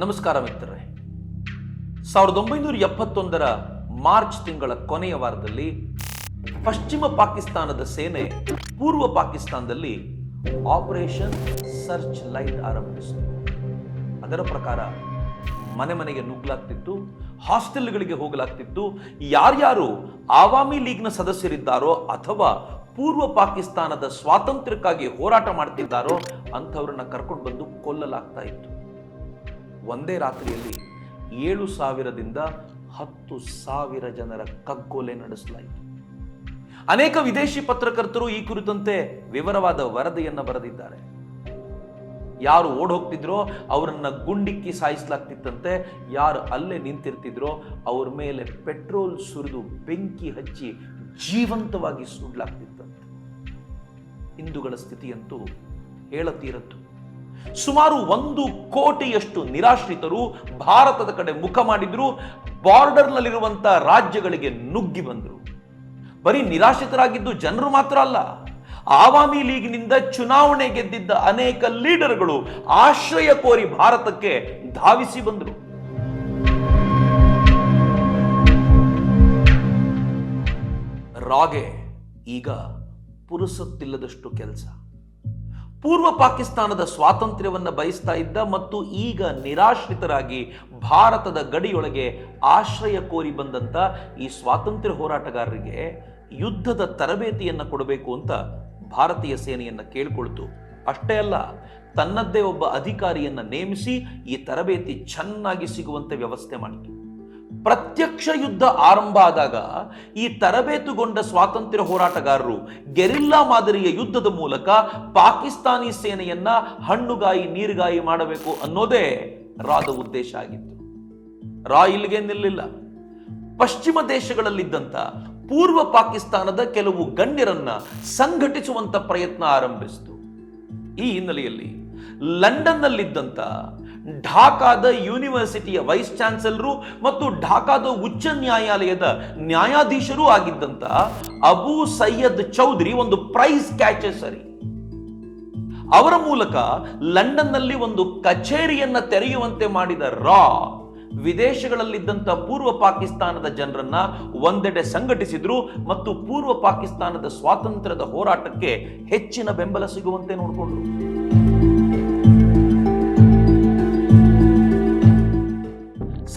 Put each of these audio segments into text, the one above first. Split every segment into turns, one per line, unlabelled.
ನಮಸ್ಕಾರ ಮಿತ್ರರೇ. ಸಾವಿರದ ಒಂಬೈನೂರ ಎಪ್ಪತ್ತೊಂದರ ಮಾರ್ಚ್ ತಿಂಗಳ ಕೊನೆಯ ವಾರದಲ್ಲಿ ಪಶ್ಚಿಮ ಪಾಕಿಸ್ತಾನದ ಸೇನೆ ಪೂರ್ವ ಪಾಕಿಸ್ತಾನದಲ್ಲಿ ಆಪರೇಷನ್ ಸರ್ಚ್ ಲೈಟ್ ಆರಂಭಿಸಿತು. ಅದರ ಪ್ರಕಾರ ಮನೆ ಮನೆಗೆ ನುಗ್ಗಲಾಗ್ತಿತ್ತು ಹಾಸ್ಟೆಲ್ಗಳಿಗೆ ಹೋಗಲಾಗ್ತಿತ್ತು. ಯಾರ್ಯಾರು ಆವಾಮಿ ಲೀಗ್ನ ಸದಸ್ಯರಿದ್ದಾರೋ ಅಥವಾ ಪೂರ್ವ ಪಾಕಿಸ್ತಾನದ ಸ್ವಾತಂತ್ರ್ಯಕ್ಕಾಗಿ ಹೋರಾಟ ಮಾಡ್ತಿದ್ದಾರೋ ಅಂಥವ್ರನ್ನ ಕರ್ಕೊಂಡು ಬಂದು ಕೊಲ್ಲಲಾಗ್ತಾ ಇತ್ತು. ಒಂದೇ ರಾತ್ರಿಯಲ್ಲಿ ಏಳು ಸಾವಿರದಿಂದ ಹತ್ತು ಸಾವಿರ ಜನರ ಕಗ್ಗೊಲೆ ನಡೆಸಲಾಯಿತು. ಅನೇಕ ವಿದೇಶಿ ಪತ್ರಕರ್ತರು ಈ ಕುರಿತಂತೆ ವಿವರವಾದ ವರದಿಯನ್ನು ಬರೆದಿದ್ದಾರೆ. ಯಾರು ಓಡ್ ಹೋಗ್ತಿದ್ರೋ ಅವರನ್ನ ಗುಂಡಿಕ್ಕಿ ಸಾಯಿಸಲಾಗ್ತಿತ್ತಂತೆ, ಯಾರು ಅಲ್ಲೇ ನಿಂತಿರ್ತಿದ್ರೋ ಅವ್ರ ಮೇಲೆ ಪೆಟ್ರೋಲ್ ಸುರಿದು ಬೆಂಕಿ ಹಚ್ಚಿ ಜೀವಂತವಾಗಿ ಸುಡ್ಲಾಗ್ತಿತ್ತಂತೆ ಹಿಂದೂಗಳ ಸ್ಥಿತಿಯಂತೂ ಹೇಳತೀರದ್ದು. ಸುಮಾರು ಒಂದು ಕೋಟಿಯಷ್ಟು ನಿರಾಶ್ರಿತರು ಭಾರತದ ಕಡೆ ಮುಖ ಮಾಡಿದ್ರು ಬಾರ್ಡರ್ನಲ್ಲಿರುವಂಥ ರಾಜ್ಯಗಳಿಗೆ ನುಗ್ಗಿ ಬಂದರು. ಬರೀ ನಿರಾಶ್ರಿತರಾಗಿದ್ದು ಜನರು ಮಾತ್ರ ಅಲ್ಲ, ಆವಾಮಿ ಲೀಗ್ನಿಂದ ಚುನಾವಣೆ ಗೆದ್ದಿದ್ದ ಅನೇಕ ಲೀಡರ್ಗಳು ಆಶ್ರಯ ಕೋರಿ ಭಾರತಕ್ಕೆ ಧಾವಿಸಿ ಬಂದರು. ರಾಗೆ ಈಗ ಪುರುಸತ್ತಿಲ್ಲದಷ್ಟು ಕೆಲಸ. ಪೂರ್ವ ಪಾಕಿಸ್ತಾನದ ಸ್ವಾತಂತ್ರ್ಯವನ್ನು ಬಯಸ್ತಾ ಇದ್ದ ಮತ್ತು ಈಗ ನಿರಾಶ್ರಿತರಾಗಿ ಭಾರತದ ಗಡಿಯೊಳಗೆ ಆಶ್ರಯ ಕೋರಿ ಬಂದಂಥ ಈ ಸ್ವಾತಂತ್ರ್ಯ ಹೋರಾಟಗಾರರಿಗೆ ಯುದ್ಧದ ತರಬೇತಿಯನ್ನು ಕೊಡಬೇಕು ಅಂತ ಭಾರತೀಯ ಸೇನೆಯನ್ನು ಕೇಳಿಕೊಳ್ತು. ಅಷ್ಟೇ ಅಲ್ಲ, ತನ್ನದ್ದೇ ಒಬ್ಬ ಅಧಿಕಾರಿಯನ್ನು ನೇಮಿಸಿ ಈ ತರಬೇತಿ ಚೆನ್ನಾಗಿ ಸಿಗುವಂತೆ ವ್ಯವಸ್ಥೆ ಮಾಡಿತು. ಪ್ರತ್ಯಕ್ಷ ಯುದ್ಧ ಆರಂಭ ಆದಾಗ ಈ ತರಬೇತುಗೊಂಡ ಸ್ವಾತಂತ್ರ್ಯ ಹೋರಾಟಗಾರರು ಗೆರಿಲ್ಲಾ ಮಾದರಿಯ ಯುದ್ಧದ ಮೂಲಕ ಪಾಕಿಸ್ತಾನಿ ಸೇನೆಯನ್ನ ಹಣ್ಣುಗಾಯಿ, ನೀರುಗಾಯಿ ಮಾಡಬೇಕು ಅನ್ನೋದೇ ರಾದ ಉದ್ದೇಶ ಆಗಿತ್ತು. ರಾ ಇಲ್ಲಿಗೆ ನಿಲ್ಲಿಲ್ಲ. ಪಶ್ಚಿಮ ದೇಶಗಳಲ್ಲಿದ್ದಂತ ಪೂರ್ವ ಪಾಕಿಸ್ತಾನದ ಕೆಲವು ಗಣ್ಯರನ್ನ ಸಂಘಟಿಸುವಂತ ಪ್ರಯತ್ನ ಆರಂಭಿಸಿತು. ಈ ಹಿನ್ನೆಲೆಯಲ್ಲಿ ಲಂಡನ್ನಲ್ಲಿದ್ದಂಥ ಢಾಕಾದ ಯೂನಿವರ್ಸಿಟಿಯ ವೈಸ್ ಚಾನ್ಸಲರು ಮತ್ತು ಢಾಕಾದ ಉಚ್ಚ ನ್ಯಾಯಾಲಯದ ನ್ಯಾಯಾಧೀಶರೂ ಆಗಿದ್ದಂಥ ಅಬೂ ಸೈಯದ್ ಚೌಧರಿ ಒಂದು ಪ್ರೈಸ್ ಕ್ಯಾಚಸರಿ ಅವರ ಮೂಲಕ ಲಂಡನ್ನಲ್ಲಿ ಒಂದು ಕಚೇರಿಯನ್ನ ತೆರೆಯುವಂತೆ ಮಾಡಿದ ರಾ ವಿದೇಶಗಳಲ್ಲಿದ್ದಂಥ ಪೂರ್ವ ಪಾಕಿಸ್ತಾನದ ಜನರನ್ನ ಒಂದೆಡೆ ಸಂಘಟಿಸಿದ್ರು ಮತ್ತು ಪೂರ್ವ ಪಾಕಿಸ್ತಾನದ ಸ್ವಾತಂತ್ರ್ಯದ ಹೋರಾಟಕ್ಕೆ ಹೆಚ್ಚಿನ ಬೆಂಬಲ ಸಿಗುವಂತೆ ನೋಡಿಕೊಂಡ್ರು.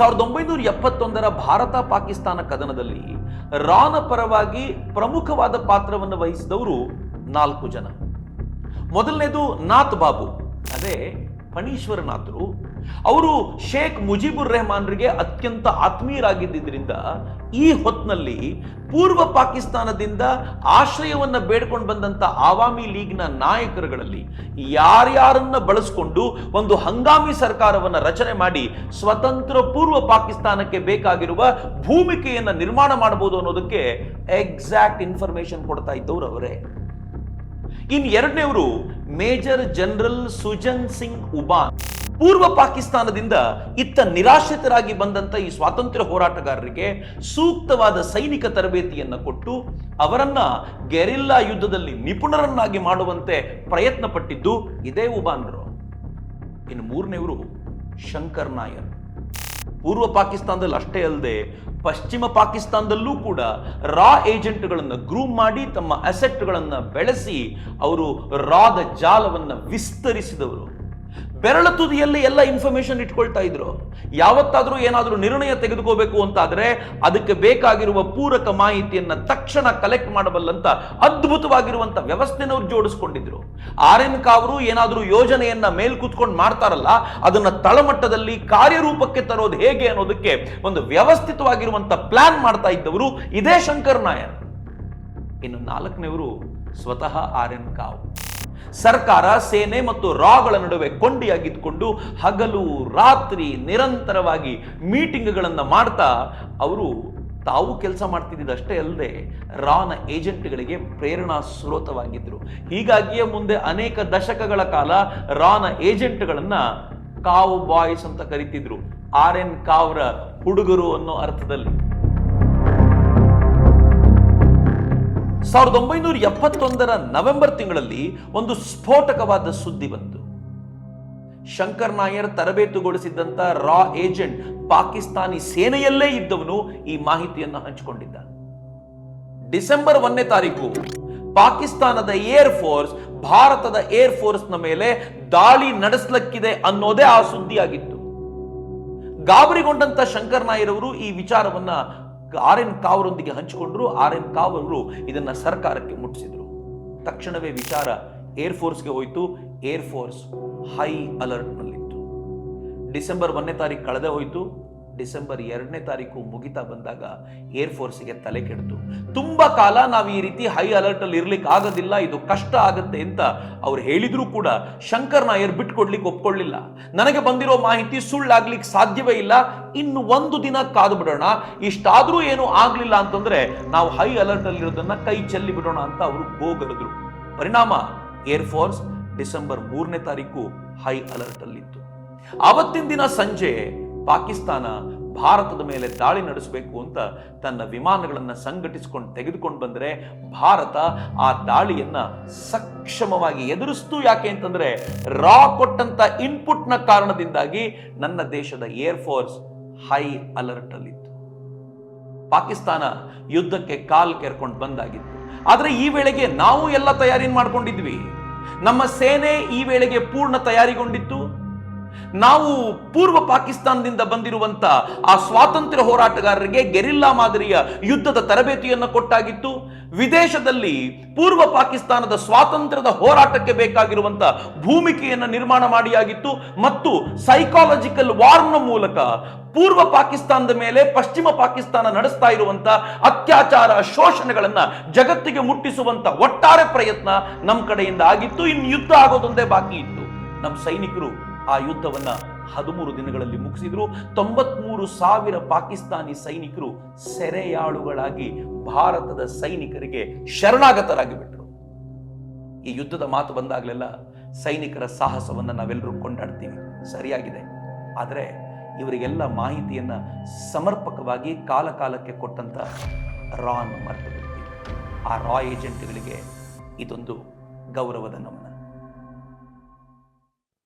ಸಾವಿರದ ಒಂಬೈನೂರ ಎಪ್ಪತ್ತೊಂದರ ಭಾರತ ಪಾಕಿಸ್ತಾನ ಕದನದಲ್ಲಿ ರಾನ ಪರವಾಗಿ ಪ್ರಮುಖವಾದ ಪಾತ್ರವನ್ನು ವಹಿಸಿದವರು ನಾಲ್ಕು ಜನ. ಮೊದಲನೇದು ನಾಥ್ ಬಾಬು. ಅದೇ ಫಣೀಶ್ವರನಾಥರು ಅವರು ಶೇಖ್ ಮುಜಿಬುರ್ ರೆಹಮಾನ್ರಿಗೆ ಅತ್ಯಂತ ಆತ್ಮೀಯರಾಗಿದ್ದರಿಂದ ಈ ಹೊತ್ತಿನಲ್ಲಿ ಪೂರ್ವ ಪಾಕಿಸ್ತಾನದಿಂದ ಆಶ್ರಯವನ್ನ ಬೇಡ್ಕೊಂಡು ಬಂದಂತ ಆವಾಮಿ ಲೀಗ್ನ ನಾಯಕರುಗಳಲ್ಲಿ ಯಾರ್ಯಾರನ್ನ ಬಳಸಿಕೊಂಡು ಒಂದು ಹಂಗಾಮಿ ಸರ್ಕಾರವನ್ನ ರಚನೆ ಮಾಡಿ ಸ್ವತಂತ್ರ ಪೂರ್ವ ಪಾಕಿಸ್ತಾನಕ್ಕೆ ಬೇಕಾಗಿರುವ ಭೂಮಿಕೆಯನ್ನ ನಿರ್ಮಾಣ ಮಾಡಬಹುದು ಅನ್ನೋದಕ್ಕೆ ಎಕ್ಸಾಕ್ಟ್ ಇನ್ಫಾರ್ಮೇಶನ್ ಕೊಡ್ತಾ ಇದ್ದವ್ರು ಅವರೇ. ಇನ್ ಎರಡನೇವರು ಮೇಜರ್ ಜನರಲ್ ಸುಜನ್ ಸಿಂಗ್ ಉಬಾನ್. ಪೂರ್ವ ಪಾಕಿಸ್ತಾನದಿಂದ ಇತ್ತ ನಿರಾಶ್ರಿತರಾಗಿ ಬಂದಂತ ಈ ಸ್ವಾತಂತ್ರ್ಯ ಹೋರಾಟಗಾರರಿಗೆ ಸೂಕ್ತವಾದ ಸೈನಿಕ ತರಬೇತಿಯನ್ನ ಕೊಟ್ಟು ಅವರನ್ನ ಗೆರಿಲ್ಲಾ ಯುದ್ಧದಲ್ಲಿ ನಿಪುಣರನ್ನಾಗಿ ಮಾಡುವಂತೆ ಪ್ರಯತ್ನ ಪಟ್ಟಿದ್ದು ಇದೇ ಉಬಾನ್ರು. ಇನ್ನು ಮೂರನೆಯವರು ಶಂಕರ್ ನಾಯರ್. ಪೂರ್ವ ಪಾಕಿಸ್ತಾನದಲ್ಲಿ ಅಷ್ಟೇ ಅಲ್ಲದೆ ಪಶ್ಚಿಮ ಪಾಕಿಸ್ತಾನದಲ್ಲೂ ಕೂಡ ರಾ ಏಜೆಂಟ್ಗಳನ್ನು ಗ್ರೂಮ್ ಮಾಡಿ ತಮ್ಮ ಅಸೆಟ್ಗಳನ್ನು ಬೆಳೆಸಿ ಅವರು ರಾದ ಜಾಲವನ್ನು ವಿಸ್ತರಿಸಿದವರು. ಬೆರಳ ತುದಿಯಲ್ಲಿ ಎಲ್ಲ ಇನ್ಫಾರ್ಮೇಶನ್ ಇಟ್ಕೊಳ್ತಾ ಇದ್ರು. ಯಾವತ್ತಾದ್ರೂ ಏನಾದರೂ ನಿರ್ಣಯ ತೆಗೆದುಕೋಬೇಕು ಅಂತಾದ್ರೆ ಅದಕ್ಕೆ ಬೇಕಾಗಿರುವ ಪೂರಕ ಮಾಹಿತಿಯನ್ನು ತಕ್ಷಣ ಕಲೆಕ್ಟ್ ಮಾಡಬಲ್ಲಂತ ಅದ್ಭುತವಾಗಿರುವಂತ ವ್ಯವಸ್ಥೆನವ್ರು ಜೋಡಿಸ್ಕೊಂಡಿದ್ರು. ಆರ್ ಎನ್ ಕಾವರು ಏನಾದರೂ ಯೋಜನೆಯನ್ನ ಮೇಲ್ ಕೂತ್ಕೊಂಡು ಮಾಡ್ತಾರಲ್ಲ, ಅದನ್ನ ತಳಮಟ್ಟದಲ್ಲಿ ಕಾರ್ಯರೂಪಕ್ಕೆ ತರೋದು ಹೇಗೆ ಅನ್ನೋದಕ್ಕೆ ಒಂದು ವ್ಯವಸ್ಥಿತವಾಗಿರುವಂಥ ಪ್ಲಾನ್ ಮಾಡ್ತಾ ಇದ್ದವರು ಇದೇ ಶಂಕರ್ ನಾಯರ್. ಇನ್ನು ನಾಲ್ಕನೇವರು ಸ್ವತಃ ಆರ್ ಎನ್ ಕಾವ್ ಸರ್ಕಾರ, ಸೇನೆ ಮತ್ತು ರಾಗಳ ನಡುವೆ ಕೊಂಡಿಯಾಗಿದ್ದುಕೊಂಡು ಹಗಲು ರಾತ್ರಿ ನಿರಂತರವಾಗಿ ಮೀಟಿಂಗ್ಗಳನ್ನು ಮಾಡ್ತಾ ಅವರು ತಾವು ಕೆಲಸ ಮಾಡ್ತಿದ್ದಷ್ಟೇ ಅಲ್ಲದೆ ರಾನ ಏಜೆಂಟ್ಗಳಿಗೆ ಪ್ರೇರಣಾ ಸ್ರೋತವಾಗಿದ್ದರು ಹೀಗಾಗಿಯೇ ಮುಂದೆ ಅನೇಕ ದಶಕಗಳ ಕಾಲ ರಾನ ಏಜೆಂಟ್ಗಳನ್ನು ಕಾವು ಬಾಯ್ಸ್ ಅಂತ ಕರಿತಿದ್ರು. ಆರ್ ಎನ್ ಕಾವ್ರ ಹುಡುಗರು ಅನ್ನೋ ಅರ್ಥದಲ್ಲಿ. ಸಾವಿರದ ಒಂಬೈನೂರ ಎಪ್ಪತ್ತೊಂದರ ನವೆಂಬರ್ ತಿಂಗಳಲ್ಲಿ ಒಂದು ಸ್ಫೋಟಕವಾದ ಸುದ್ದಿ ಬಂತು. ಶಂಕರ್ ನಾಯರ್ ತರಬೇತುಗೊಳಿಸಿದ್ದಂತ ರಾ ಏಜೆಂಟ್ ಪಾಕಿಸ್ತಾನಿ ಸೇನೆಯಲ್ಲೇ ಇದ್ದವನು ಈ ಮಾಹಿತಿಯನ್ನು ಹಂಚಿಕೊಂಡಿದ್ದ ಡಿಸೆಂಬರ್ ಒಂದನೇ ತಾರೀಕು ಪಾಕಿಸ್ತಾನದ ಏರ್ ಫೋರ್ಸ್ ಭಾರತದ ಏರ್ ಫೋರ್ಸ್ನ ಮೇಲೆ ದಾಳಿ ನಡೆಸಲಕ್ಕಿದೆ ಅನ್ನೋದೇ ಆ ಸುದ್ದಿಯಾಗಿತ್ತು. ಗಾಬರಿಗೊಂಡಂತ ಶಂಕರ್ ನಾಯರ್ ಅವರು ಈ ವಿಚಾರವನ್ನ ಆರ್ ಎನ್ ಕಾವ್ರೊಂದಿಗೆ ಹಂಚಿಕೊಂಡ್ರು ಆರ್ ಎನ್ ಕಾವ್ ಇದನ್ನ ಸರ್ಕಾರಕ್ಕೆ ಮುಟ್ಟಿಸಿದ್ರು. ತಕ್ಷಣವೇ ವಿಚಾರ ಏರ್ ಫೋರ್ಸ್ಗೆ ಹೋಯಿತು. ಏರ್ ಫೋರ್ಸ್ ಹೈ ಅಲರ್ಟ್ನಲ್ಲಿತ್ತು. ಡಿಸೆಂಬರ್ ಒಂದನೇ ತಾರೀಕು ಕಳೆದೇ ಹೋಯಿತು. ಡಿಸೆಂಬರ್ ಎರಡನೇ ತಾರೀಕು ಮುಗಿತಾ ಬಂದಾಗ ಏರ್ ಫೋರ್ಸ್ಗೆ ತಲೆ ಕೆಡ್ತು. ತುಂಬ ಕಾಲ ನಾವು ಈ ರೀತಿ ಹೈ ಅಲರ್ಟ್ ಅಲ್ಲಿ ಇರ್ಲಿಕ್ಕೆ ಆಗೋದಿಲ್ಲ, ಇದು ಕಷ್ಟ ಆಗುತ್ತೆ ಅಂತ ಅವ್ರು ಹೇಳಿದ್ರು ಕೂಡ ಶಂಕರ್ ನಾಯರ್ ಬಿಟ್ಕೊಡ್ಲಿಕ್ಕೆ ಒಪ್ಕೊಳ್ಳಿಲ್ಲ. ನನಗೆ ಬಂದಿರೋ ಮಾಹಿತಿ ಸುಳ್ಳಾಗ್ಲಿಕ್ಕೆ ಸಾಧ್ಯವೇ ಇಲ್ಲ. ಇನ್ನು ಒಂದು ದಿನ ಕಾದು ಬಿಡೋಣ. ಇಷ್ಟಾದ್ರೂ ಏನು ಆಗ್ಲಿಲ್ಲ ಅಂತಂದ್ರೆ ನಾವು ಹೈ ಅಲರ್ಟ್ ಅಲ್ಲಿ ಇರೋದನ್ನ ಕೈ ಚೆಲ್ಲಿ ಬಿಡೋಣ ಅಂತ ಅವರು ಹೋಗಲಿದ್ರು ಪರಿಣಾಮ ಏರ್ ಫೋರ್ಸ್ ಡಿಸೆಂಬರ್ ಮೂರನೇ ತಾರೀಕು ಹೈ ಅಲರ್ಟ್ ಅಲ್ಲಿತ್ತು. ಆವತ್ತಿನ ದಿನ ಸಂಜೆ ಪಾಕಿಸ್ತಾನ ಭಾರತದ ಮೇಲೆ ದಾಳಿ ನಡೆಸಬೇಕು ಅಂತ ತನ್ನ ವಿಮಾನಗಳನ್ನು ಸಂಘಟಿಸಿಕೊಂಡು ತೆಗೆದುಕೊಂಡು ಬಂದರೆ ಭಾರತ ಆ ದಾಳಿಯನ್ನ ಸಕ್ಷಮವಾಗಿ ಎದುರಿಸ್ತು ಯಾಕೆ ಅಂತಂದ್ರೆ ರಾ ಕೊಟ್ಟಂತ ಇನ್ಪುಟ್ನ ಕಾರಣದಿಂದಾಗಿ ನನ್ನ ದೇಶದ ಏರ್ ಫೋರ್ಸ್ ಹೈ ಅಲರ್ಟ್ ಅಲ್ಲಿತ್ತು. ಪಾಕಿಸ್ತಾನ ಯುದ್ಧಕ್ಕೆ ಕಾಲ್ ಕೆರ್ಕೊಂಡು ಬಂದಾಗಿತ್ತು. ಆದ್ರೆ ಈ ವೇಳೆಗೆ ನಾವು ಎಲ್ಲ ತಯಾರಿ ಮಾಡ್ಕೊಂಡಿದ್ವಿ. ನಮ್ಮ ಸೇನೆ ಈ ವೇಳೆಗೆ ಪೂರ್ಣ ತಯಾರಿಗೊಂಡಿತ್ತು. ನಾವು ಪೂರ್ವ ಪಾಕಿಸ್ತಾನದಿಂದ ಬಂದಿರುವಂತ ಆ ಸ್ವಾತಂತ್ರ್ಯ ಹೋರಾಟಗಾರರಿಗೆ ಗೆರಿಲ್ಲಾ ಮಾದರಿಯ ಯುದ್ಧದ ತರಬೇತಿಯನ್ನು ಕೊಟ್ಟಾಗಿತ್ತು. ವಿದೇಶದಲ್ಲಿ ಪೂರ್ವ ಪಾಕಿಸ್ತಾನದ ಸ್ವಾತಂತ್ರ್ಯದ ಹೋರಾಟಕ್ಕೆ ಬೇಕಾಗಿರುವಂತ ಭೂಮಿಕೆಯನ್ನು ನಿರ್ಮಾಣ ಮಾಡಿಯಾಗಿತ್ತು. ಮತ್ತು ಸೈಕಾಲಜಿಕಲ್ ವಾರ್ನ ಮೂಲಕ ಪೂರ್ವ ಪಾಕಿಸ್ತಾನದ ಮೇಲೆ ಪಶ್ಚಿಮ ಪಾಕಿಸ್ತಾನ ನಡೆಸ್ತಾ ಇರುವಂತ ಅತ್ಯಾಚಾರ ಶೋಷಣೆಗಳನ್ನ ಜಗತ್ತಿಗೆ ಮುಟ್ಟಿಸುವಂತ ಒಟ್ಟಾರೆ ಪ್ರಯತ್ನ ನಮ್ಮ ಕಡೆಯಿಂದ ಆಗಿತ್ತು. ಇನ್ನು ಯುದ್ಧ ಆಗೋದೊಂದೇ ಬಾಕಿ ಇತ್ತು. ನಮ್ಮ ಸೈನಿಕರು ಆ ಯುದ್ಧವನ್ನ ಹದಿಮೂರು ದಿನಗಳಲ್ಲಿ ಮುಗಿಸಿದ್ರು. ತೊಂಬತ್ಮೂರು ಸಾವಿರ ಪಾಕಿಸ್ತಾನಿ ಸೈನಿಕರು ಸೆರೆಯಾಳುಗಳಾಗಿ ಭಾರತದ ಸೈನಿಕರಿಗೆ ಶರಣಾಗತರಾಗಿ ಬಿಟ್ರು ಈ ಯುದ್ಧದ ಮಾತು ಬಂದಾಗಲೆಲ್ಲ ಸೈನಿಕರ ಸಾಹಸವನ್ನ ನಾವೆಲ್ಲರೂ ಕೊಂಡಾಡ್ತೀವಿ. ಸರಿಯಾಗಿದೆ. ಆದರೆ ಇವರಿಗೆಲ್ಲ ಮಾಹಿತಿಯನ್ನ ಸಮರ್ಪಕವಾಗಿ ಕಾಲಕಾಲಕ್ಕೆ ಕೊಟ್ಟಂತ ರಾನ್ ಮರ್ತಿ ಆ ರಾ ಏಜೆಂಟ್ಗಳಿಗೆ ಇದೊಂದು ಗೌರವದ ನಮನ.